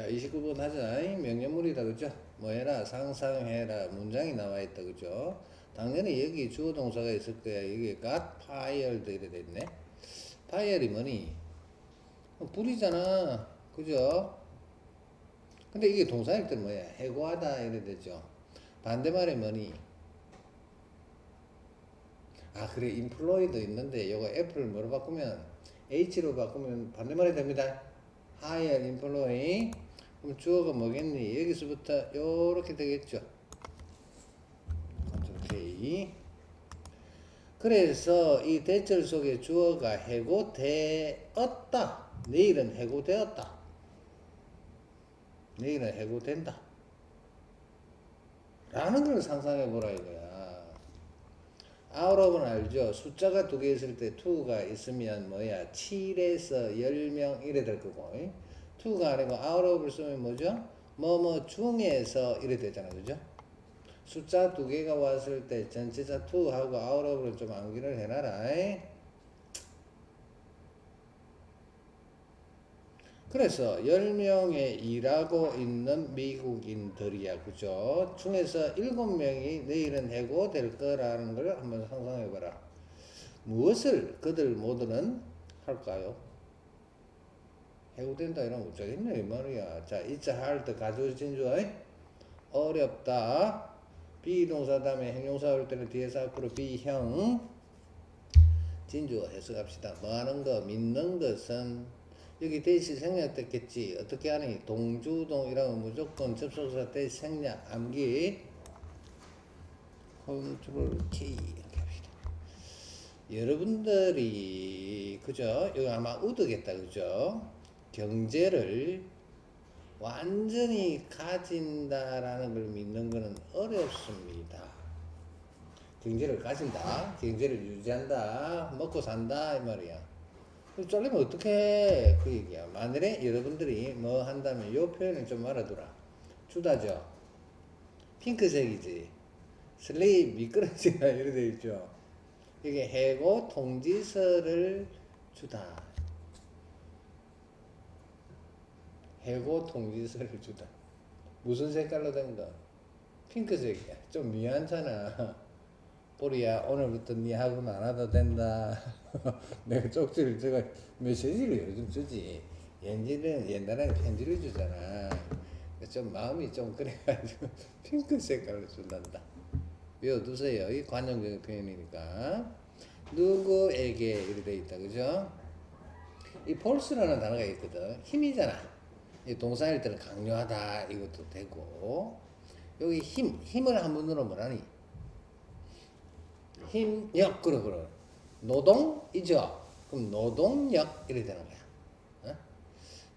자, 29번 하자. 명령물이다, 그죠? 뭐 해라, 상상해라, 문장이 나와 있다, 그죠? 당연히 여기 주어 동사가 있을 거야. 여기 got fired 이래 됐네. fire이 뭐니? 어, 불이잖아. 그죠? 근데 이게 동사일 때 뭐야? 해고하다 이래 되죠. 반대말이 뭐니? 아 그래 인플로이도 있는데 요거 F를 뭐로 바꾸면 H로 바꾸면 반대말이 됩니다. hire employee 그럼 주어가 뭐겠니? 여기서부터 요렇게 되겠죠. 컨트롤 그래서 이 대절 속에 주어가 해고되었다. 내일은 해고되었다. 내일은 해고된다. 라는 걸 상상해 보라 이거야. 아웃업은 알죠? 숫자가 두 개 있을 때 to가 있으면 뭐야? 7에서 10명 이래 될 거고. 잉? to가 아니고 아웃업을 쓰면 뭐죠? 뭐뭐 중에서 이래 되잖아. 그죠? 숫자 두 개가 왔을 때 전체자 to하고 아웃업을 좀 암기를 해놔라. 잉? 그래서 10명에 일하고 있는 미국인들이야. 그죠? 중에서 7명이 내일은 해고될 거라는 걸 한번 상상해 봐라. 무엇을 그들 모두는 할까요? 해고된다 이러면 어쩌겠네 이 말이야. 자, it's hard 가져오 진주 어렵다. 비동사 다음에 행용사 올 때는 뒤에서 앞으로 비형 진주 해석합시다. 뭐 하는 거 믿는 것은 여기 대시 생략됐겠지. 어떻게 하니? 동주동이라면 무조건 접속사 대시 생략 암기 컨트롤 K 이렇게 합시다. 여러분들이 그죠? 여기 아마 우드겠다 그죠? 경제를 완전히 가진다라는 걸 믿는 것은 어렵습니다. 경제를 가진다, 경제를 유지한다, 먹고 산다 이 말이야. 잘리면 어떡해? 그 얘기야. 만일에 여러분들이 뭐 한다면 요 표현을 좀 알아두라. 주다죠. 핑크색이지. 슬레이 미끄러지가 이래 돼 있죠. 이게 해고 통지서를 주다 해고 통지서를 주다 무슨 색깔로 된 거? 핑크색이야 좀 미안찮아 보리야 오늘부터 네 학원 안 와도 된다. 내가 쪽지를 제가 메시지를 요즘 주지. 옛날에는 옛날에는 편지를 주잖아. 좀 마음이 좀 그래가지고 핑크 색깔로 준단다. 외워두세요. 이 관용적인 표현이니까. 누구에게 이렇게 돼 있다. 그죠? 이 폴스라는 단어가 있거든. 힘이잖아. 이 동사일 때는 강요하다 이것도 되고 여기 힘 힘을 한번 넣으면 뭐라니? 힘력 그러 그러 노동이죠. 그럼 노동력 이렇게 되는 거야. 어?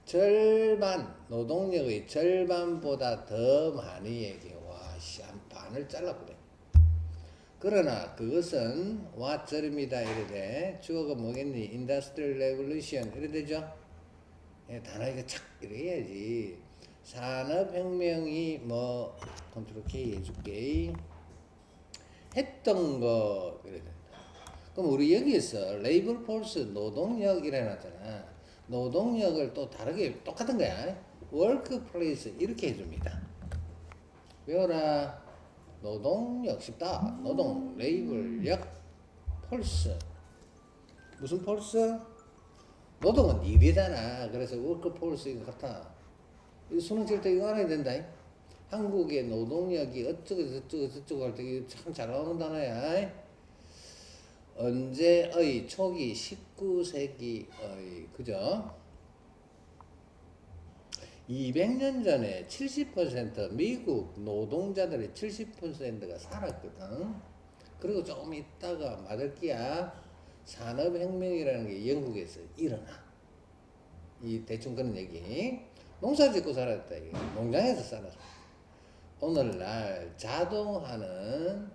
절반 노동력의 절반보다 더 많이 얘기해. 와, 씨, 한 반을 잘라버려. 그러나 그것은 왓절입니다. 이래 돼. 주어가 뭐겠니? 인더스트리얼 레볼루션 이래 되죠. 예, 단어 이거 착 이래 해야지. 산업혁명이 뭐 컨트롤 K 해줄게. 했던 거 그래 된다. 그럼 우리 여기에서 레이블 폴스 노동력 이래 놨잖아. 노동력을 또 다르게 똑같은 거야. 워크 플레이스 이렇게 해줍니다. 외워라. 노동력 쉽다. 노동 레이블력 폴스 무슨 폴스? 노동은 일이잖아. 그래서 워크 폴스 이거 같아. 이 수능 칠때 이거 알아야 된다. 한국의 노동력이 어쩌고 저쩌고 저쩌고 할 때 참 잘 나오는 단어야. 언제의 초기 19세기의 그죠? 200년 전에 70% 미국 노동자들의 70%가 살았거든. 그리고 조금 있다가 마들기야 산업혁명이라는 게 영국에서 일어나. 이 대충 그런 얘기. 농사 짓고 살았다. 농장에서 살았어. 오늘날 자동화는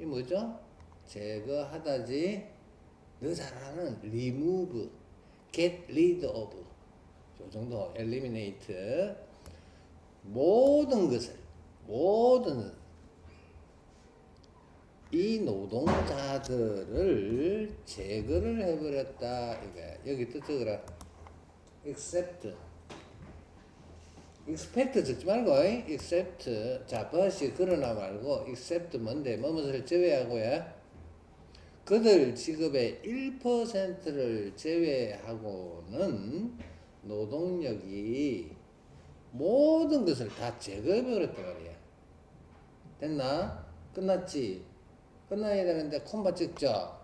이 뭐죠? 제거하다지 너잘 아는 remove, get rid of 저 정도 eliminate 모든 것을 모든 이 노동자들을 제거를 해버렸다. 이거야 여기 뜻적으로 except expect 적지 말고 except 자 but 그러나 말고 except 뭔데? 뭐뭇을 제외하고요. 그들 지급의 1%를 제외하고는 노동력이 모든 것을 다 제거해버렸단 말이야. 됐나? 끝났지? 끝나야 되는데 콤마 찍죠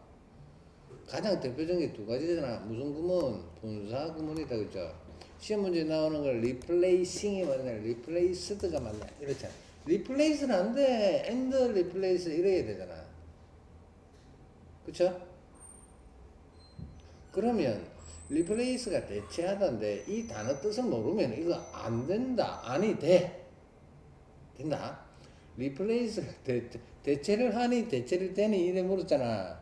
가장 대표적인 게 두 가지잖아. 무슨 구문? 분사 구문이다. 그죠? 시험 문제 나오는 걸 replacing이 맞냐, replaced가 맞냐. 이렇잖아. replace는 안 돼. and replace 이래야 되잖아. 그쵸? 그러면 replace가 대체하다인데 이 단어 뜻을 모르면 이거 안 된다. 아니 돼. 된다. Replace가 대, 대체를 하니 대체를 되니 이래 물었잖아.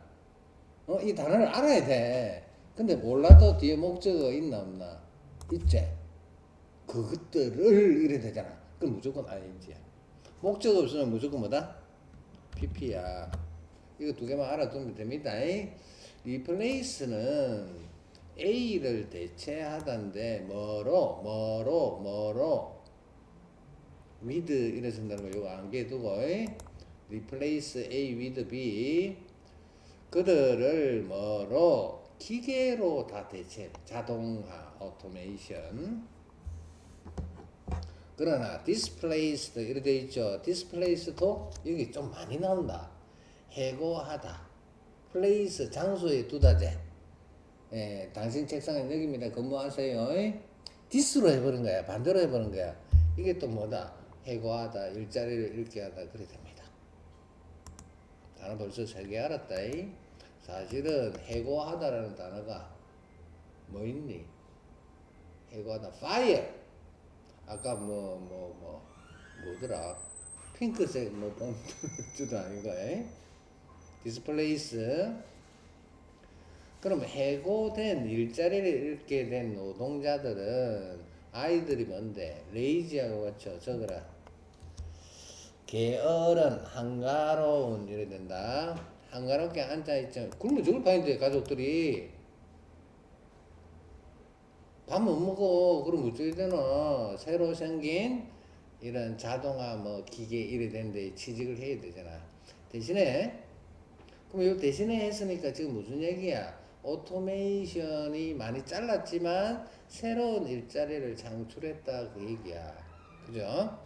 어, 이 단어를 알아야 돼. 근데 몰라도 뒤에 목적어가 있나 없나? 있지. 그것들을 이래 되잖아. 그럼 무조건 ing야. 목적어 없으면 무조건 뭐다? pp야. 이거 두 개만 알아두면 됩니다. replace는 A를 대체하다인데 뭐로 뭐로 뭐로 with 이래 쓴다는 거 이거 안개 두고 replace A with B. 그들을 뭐로? 기계로 다 대체 자동화 오토메이션 그러나 displaced 이렇게 돼 있죠. displaced도 여기 좀 많이 나온다. 해고하다. place 장소에 두다제 예, 당신 책상에 여기입니다. 근무하세요. 디스로 해버린 거야. 반대로 해버린 거야. 이게 또 뭐다 해고하다 일자리를 잃게 하다 그래 됩니다 단어 벌써 세 개 알았다. 이. 사실은 해고하다라는 단어가 뭐 있니? 해고하다. fire. 아까 뭐 뭐 뭐 뭐, 더라 핑크색 뭐 봉투도 아니고 에? displace. 그럼 해고된 일자리를 잃게 된 노동자들은 아이들이 뭔데? 레이지하고 같죠. 적어라. 게으른 한가로운 이래 된다. 한가롭게 앉아 있죠. 굶어 죽을 판인데 가족들이 밥 못 먹어. 그럼 어떻게 되나? 새로 생긴 이런 자동화 뭐 기계 이래 된 데 취직을 해야 되잖아. 대신에 그럼 이 대신에 했으니까 지금 무슨 얘기야? 오토메이션이 많이 잘랐지만 새로운 일자리를 창출했다 그 얘기야. 그죠?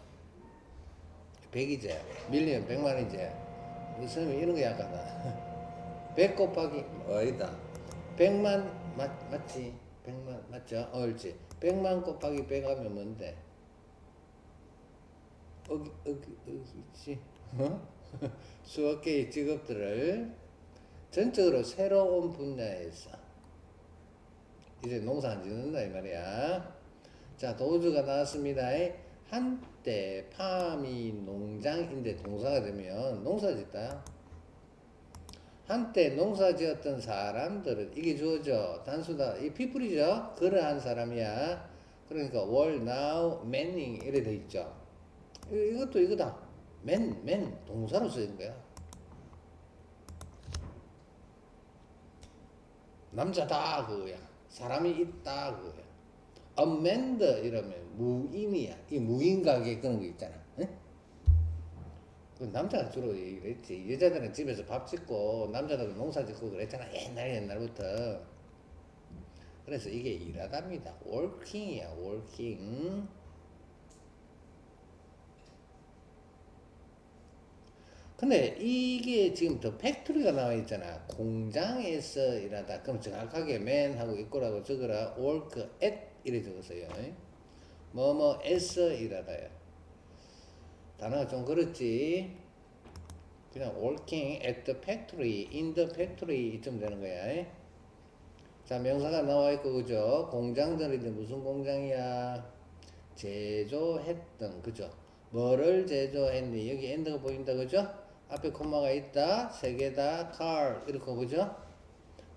100이제, 밀리언 100만이제. 무슨 이런 거 약하다. 100 곱하기 어이다. 100만 맞, 맞지? 100만 맞죠? 옳지. 100만 곱하기 100 하면 뭔데? 어기 어기 어기지? 어? 수학계의 직업들을 전적으로 새로운 분야에서. 이제 농사 안 짓는다 이 말이야. 자 도주가 나왔습니다. 한때 팜이 농장인데 동사가 되면 농사 짓다. 한때 농사 지었던 사람들은 이게 주어져. 단수다 이 피플이죠? 그러한 사람이야. 그러니까 월 now 이래 돼 있죠. 이- 이것도 이거다. man 동사로 쓰인 거야 남자다 그거야. 사람이 있다 그거야. amend 이러면 무인이야. 이 무인가게 그런 거 있잖아. 응? 그 남자가 주로 얘기를 했지. 여자들은 집에서 밥 짓고 남자들은 농사 짓고 그랬잖아. 옛날 옛날부터. 그래서 이게 일하답니다. Working이야 working 근데 이게 지금 더 팩토리가 나와 있잖아. 공장에서 일하다. 그럼 정확하게 man 하고 있고라고 적어라. work at 이래 적었어요. 뭐뭐에서 일하다요. 단어가 좀 그렇지. 그냥 working at the factory, in the factory 이쯤 되는 거야. 자, 명사가 나와 있고, 그죠? 공장들인데 무슨 공장이야? 제조했던, 그죠? 뭐를 제조했니? 여기 엔드가 보인다, 그죠? 앞에 콤마가 있다. 세 개다. car. 이렇게, 그죠?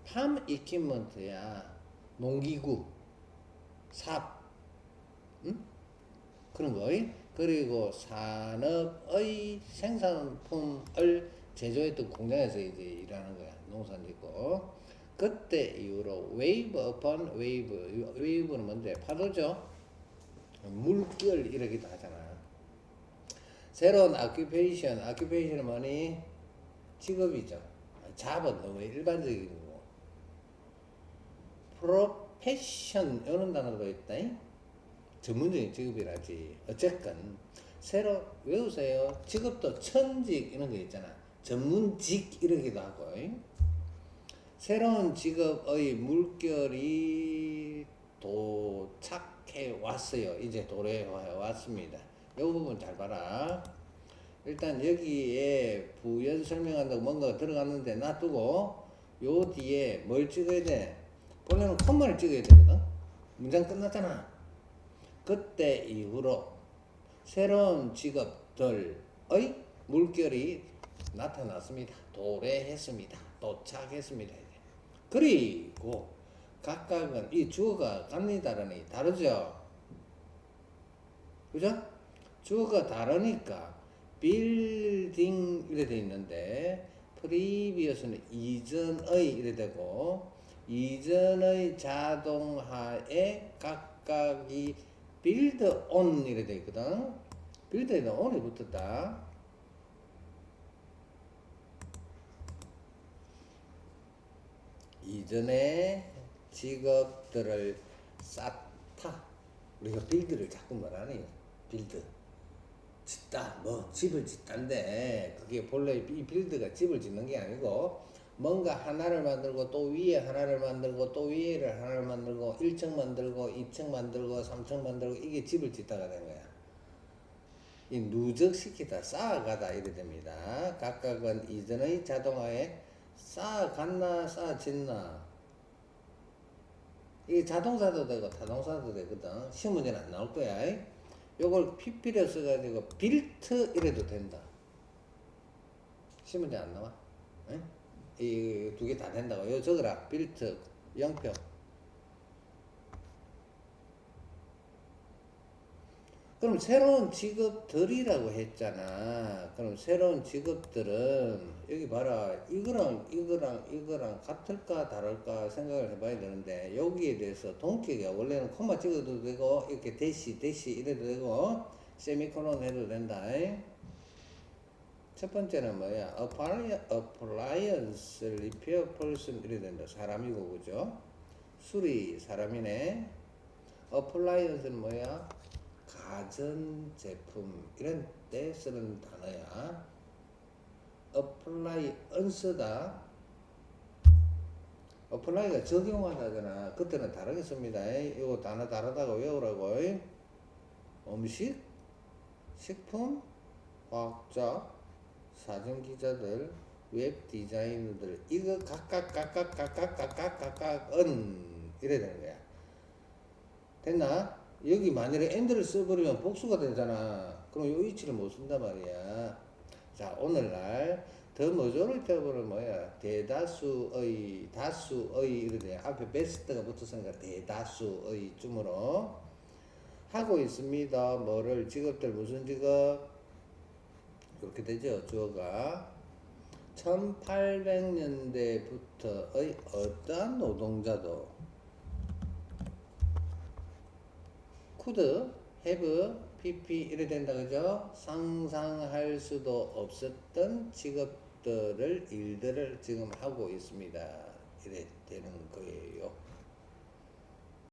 팜 이퀴먼트야. 농기구. 삽. 응? 그런 거. 그리고 산업의 생산품을 제조했던 공장에서 이제 일하는 거야. 농사 짓고. 그때 이후로 wave upon wave. wave는 뭔데? 파도죠? 물결 이러기도 하잖아. 새로운 아큐페이션, 아큐페이션은 뭐니? 직업이죠. 잡은 너무 일반적인 거고. 프로페션 이런 단어도 있다. 전문적인 직업이라지. 어쨌건 새로 외우세요. 직업도 천직 이런 거 있잖아. 전문직 이러기도 하고. 새로운 직업의 물결이 도착해 왔어요. 이제 도래해 왔습니다. 이 부분 잘 봐라. 일단 여기에 부연 설명한다고 뭔가 들어갔는데 놔두고 요 뒤에 뭘 찍어야 돼? 본래는 콤마를 찍어야 되거든. 문장 끝났잖아. 그때 이후로 새로운 직업들의 물결이 나타났습니다. 도래했습니다. 도착했습니다. 그리고 각각은 이 주어가 갑니다라니 다르죠. 그죠? 주어가 다르니까 빌딩 이래 돼 있는데 프리비어스는 이전의 이래 되고 이전의 자동화에 각각이 빌드 온 이래 돼 있거든. 빌드에는 온이 붙었다. 이전에 직업들을 쌓다. 우리가 빌드를 자꾸 말하네요. 빌드. 짓다. 뭐 집을 짓다인데 그게 본래 이 빌드가 집을 짓는 게 아니고 뭔가 하나를 만들고 또 위에 하나를 만들고 또 위에를 하나를 만들고 1층 만들고 2층 만들고 3층 만들고 이게 집을 짓다가 된 거야. 이 누적시키다 쌓아가다 이래 됩니다. 각각은 이전의 자동화에 쌓아갔나 쌓아짓나 이게 자동사도 되고 타동사도 되거든. 문제는 안 나올 거야. 요걸 PP를 써가지고 빌트 이래도 된다. 문제 안 나와. 이 두 개 다 된다고. 요 적어라. 빌트 영표. 그럼 새로운 직업들이라고 했잖아. 그럼 새로운 직업들은 여기 봐라. 이거랑 이거랑 이거랑 같을까 다를까 생각을 해봐야 되는데 여기에 대해서 동격이야. 원래는 코마 찍어도 되고 이렇게 대시 대시 이래도 되고 세미콜론 해도 된다. 첫 번째는 뭐야? appliance repair person 이래 된다. 사람이고 그죠? 수리 사람이네. appliance는 뭐야? 가전 제품 이런 때 쓰는 단어야. appliance다. apply가 적용한다거나 그때는 다르게 씁니다. 이거 단어 다르다고 외우라고. 음식, 식품, 과학자, 사진 기자들, 웹 디자이너들 이거 각각 각각 각각 각각 각각은 이래 되는 거야. 됐나? 여기 만약에 엔드를 써버리면 복수가 되잖아. 그럼 요 위치를 못 쓴단 말이야. 자, 오늘날 더 머저리티브는 뭐야? 대다수의, 다수의 돼. 앞에 베스트가 붙었으니까 대다수의 쯤으로 하고 있습니다. 뭐를 직업들 무슨 직업? 이렇게 되죠. 주어가 1800년대부터의 어떠한 노동자도 could have pp 이래 된다 그죠? 상상할 수도 없었던 직업들을 일들을 지금 하고 있습니다. 이래 되는 거예요.